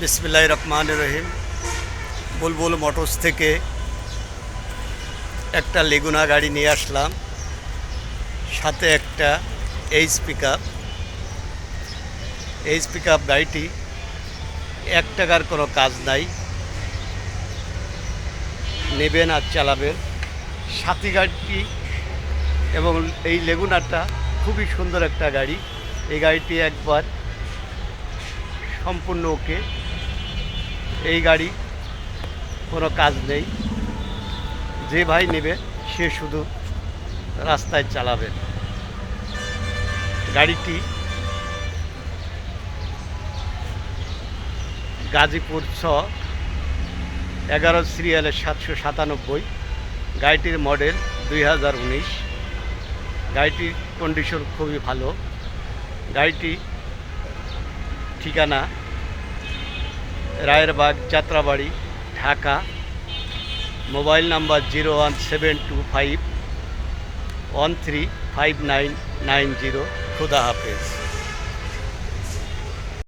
বিসমিল্লাহ রহমান রহিম। বুলবুল মোটরস থেকে একটা লেগুনা গাড়ি নিয়ে আসলাম। সাথে একটা H pick up H pick up গাড়িটি এক টাকার কোনো কাজ নাই। নেবেন আর চালাবেন। সাথী গাড়িটি এবং এই লেগুনারটা খুবই সুন্দর একটা গাড়ি। এই গাড়িটি একবার সম্পূর্ণ ওকে এই গাড়ি, কোনো কাজ নেই। যে ভাই নেবে, সে শুধু রাস্তায় চালাবে। গাড়িটি গাজীপুর ছ, এগারো সিরিয়ালের সাতশো সাতানব্বই, গাড়িটির মডেল দুই হাজার উনিশ। গাড়িটির কন্ডিশন খুবই ভালো। গাড়িটি ঠিকানা Rayerbag Jatrabari, Dhaka. Mobile number zero one seven two five one three five nine nine zero. খুদা হাফেজ।